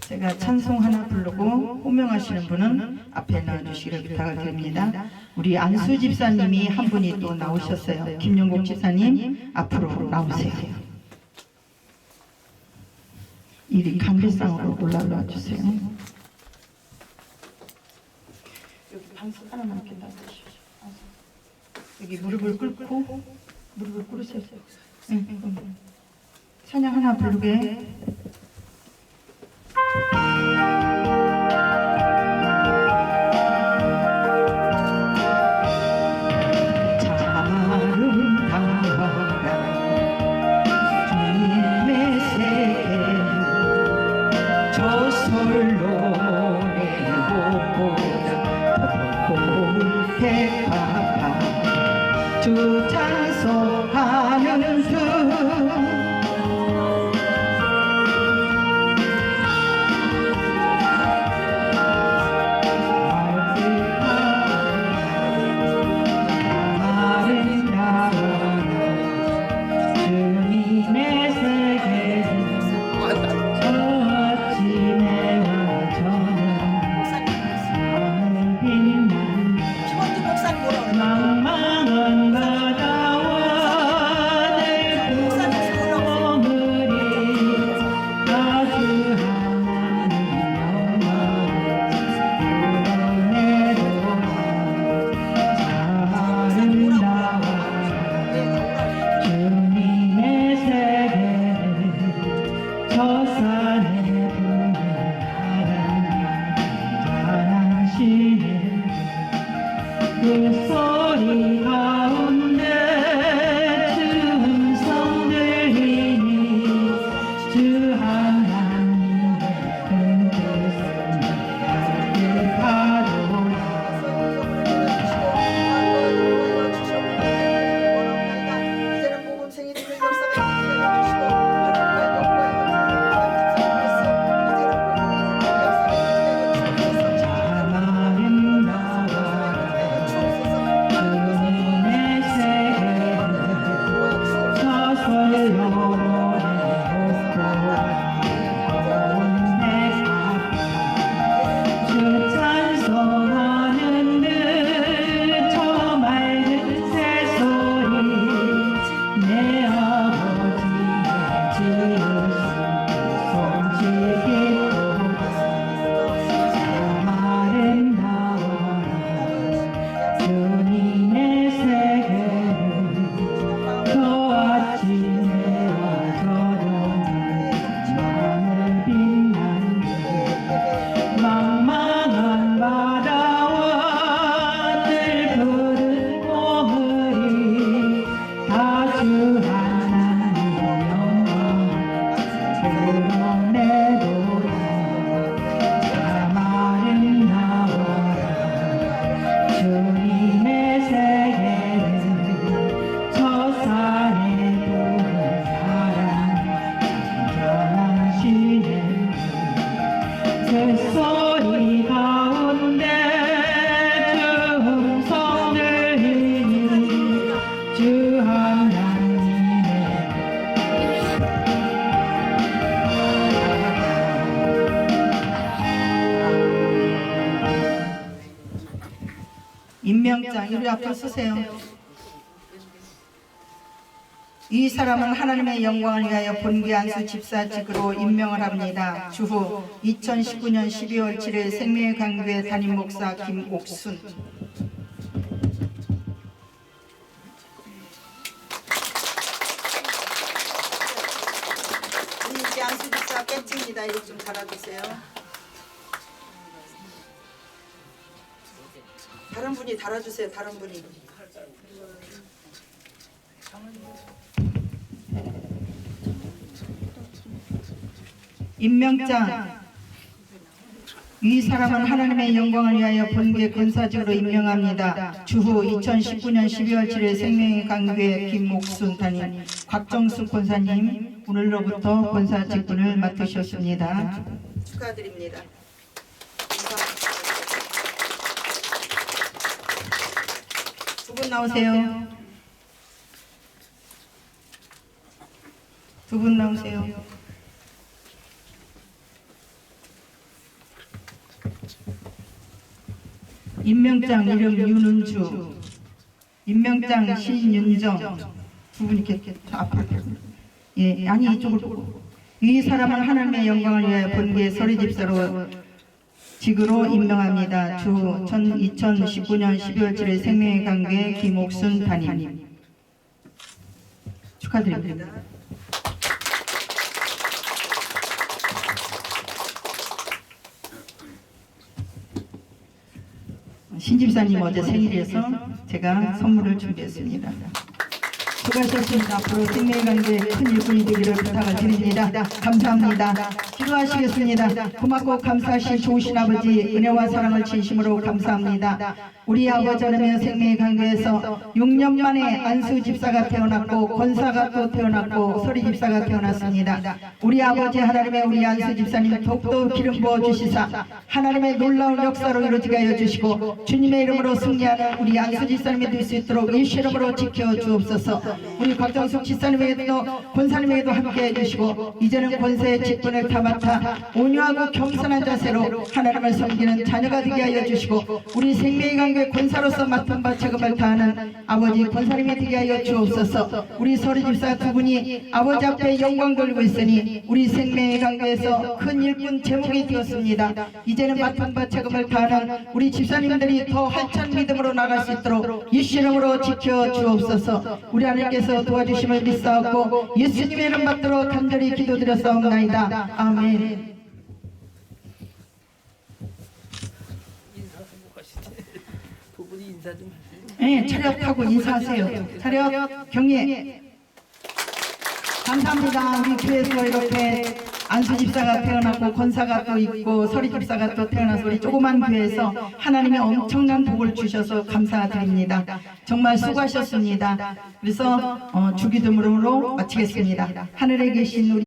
제가 찬송 하나 부르고 호명하시는 분은 앞에 나와주시기를 부탁을 드립니다. 우리 안수 집사님이 한 분이 또 나오셨어요. 김용국 집사님 앞으로 나오세요. 이리 감배상으로 올라와 주세요. 여기 방석 하나만 이렇게 놔주십시오. 여기 무릎을 꿇고 무릎을 꿇으세요. 응, 응. 찬양 하나 부르게. 찬송하는 듯 그 아버 임명장 이리 앞에 서세요. 이 사람은 하나님의 영광을 위하여 본계 안수 집사직으로 임명을 합니다. 주후 2019년 12월 7일 생명의 강교회 담임 목사 김옥순. 이제 안수집사 팬츠입니다. 이거 좀 달아주세요. 다른 분이 달아주세요. 다른 분이. 임명장 이 사람은 하나님의 영광을 위하여 본계 권사직으로 임명합니다. 주후 2019년 12월 7일 생명의 강교회 김목순 담임 곽정숙 권사님 오늘로부터 권사 직분을 맡으셨습니다. 축하드립니다. 두 분 나오세요. 두 분 나오세요. 임명장 이름 윤은주, 임명장 신윤정 두 분 이렇게 앞으로 예 아니 이쪽으로 이 사람은 하나님의 영광을 위하여 본게 서리 집사로 직으로 임명합니다. 주 2019년 12월 7일 생명의 관계 김옥순 담임 축하드립니다. 신집사님 어제 생일이어서 제가 선물을 준비했습니다. 수고하셨습니다. 앞으로 생명의 관계 큰 일꾼이 되기를 부탁을 드립니다. 감사합니다. 기도하시겠습니다. 고맙고 감사하신 좋으신 아버지 은혜와 사랑을 진심으로 감사합니다. 우리 아버지 하나님의 생명의 관계에서 6년 만에 안수 집사가 태어났고 권사가 또 태어났고 서리 집사가 태어났습니다. 우리 아버지 하나님의 우리 안수 집사님 더욱더 기름 부어 주시사 하나님의 놀라운 역사로 이루어지게 하여 주시고 주님의 이름으로 승리하는 우리 안수 집사님이 될 수 있도록 예수 이름으로 지켜 주옵소서. 우리 곽정숙 집사님에게도 권사님에게도 함께 해주시고 이제는 권세의 직분을 다 맡아 온유하고 겸손한 자세로 하나님을 섬기는 자녀가 되게 하여 주시고 우리 생명의 관계 권사로서 맡은 바 책임을 다하는 아버지 권사님이 되게 하여 주옵소서. 우리 서리 집사 두 분이 아버지 앞에 영광 돌리고 있으니 우리 생명의 관계에서 큰 일꾼 제목이 되었습니다. 이제는 맡은 바 책임을 다하는 우리 집사님들이 더 활찬 믿음으로 나갈 수 있도록 예수 이름으로 지켜 주옵소서. 우리 하나님께서 도와주심을 믿사옵고 예수님의 이름 받들어 간절히 기도드렸사옵나이다. 아멘. 두 분이 인사 좀 하세요. 네, 차렷하고 인사하세요. 차렷 경례. 감사합니다. 우리 교회에서 이렇게 안수 집사가 태어났고 권사가 또 있고 서리 집사가 또 태어나서 우리 조그만 교회에서 하나님의 엄청난 복을 주셔서 감사드립니다. 정말 수고하셨습니다. 그래서 어, 주기도문으로 마치겠습니다. 하늘에 계신 우리